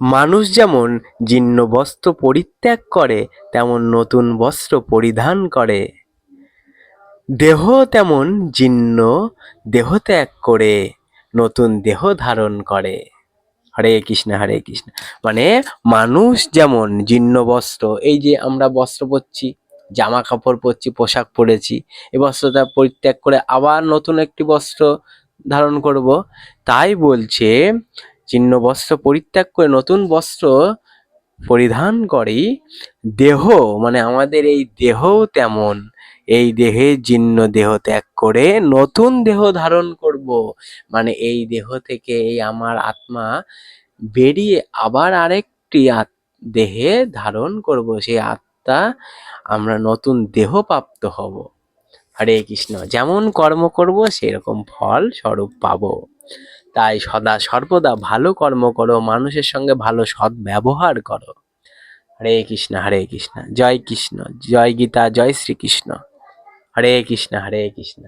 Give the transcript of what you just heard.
মানুষ যেমন জীর্ণ বস্ত্র পরিত্যাগ করে, তেমন নতুন বস্ত্র পরিধান করে। দেহ তেমন জীর্ণ, দেহ ত্যাগ করে, নতুন দেহ ধারণ করে। হরে কৃষ্ণ হরে কৃষ্ণ। মানে মানুষ যেমন জীর্ণ বস্ত্র, এই যে আমরা বস্ত্র পরছি, জামা কাপড় পরছি, পোশাক পরেছি, এই বস্ত্রটা পরিত্যাগ করে আবার নতুন একটি বস্ত্র ধারণ করব, তাই বলছে জীর্ণ বস্ত্র পরিত্যাগ করে নতুন বস্ত্র পরিধান করি, দেহ মানে আমাদের এই দেহ তেমন, এই দেহে জীর্ণ দেহ ত্যাগ করে নতুন দেহ ধারণ করব। মানে এই দেহ থেকে এই আমার আত্মা বেরিয়ে আবার আরেকটি দেহে ধারণ করব। সেই আত্মা আমরা নতুন দেহ প্রাপ্ত হব। হরে কৃষ্ণ, যেমন কর্ম করব, সেরকম ফল স্বরূপ পাবো। তাই সদা সর্বদা ভালো কর্ম করো, মানুষের সঙ্গে ভালো সৎ ব্যবহার করো। হরে কৃষ্ণ হরে কৃষ্ণ, জয় কৃষ্ণ, জয় গীতা, জয় শ্রীকৃষ্ণ। হরে কৃষ্ণ হরে কৃষ্ণ।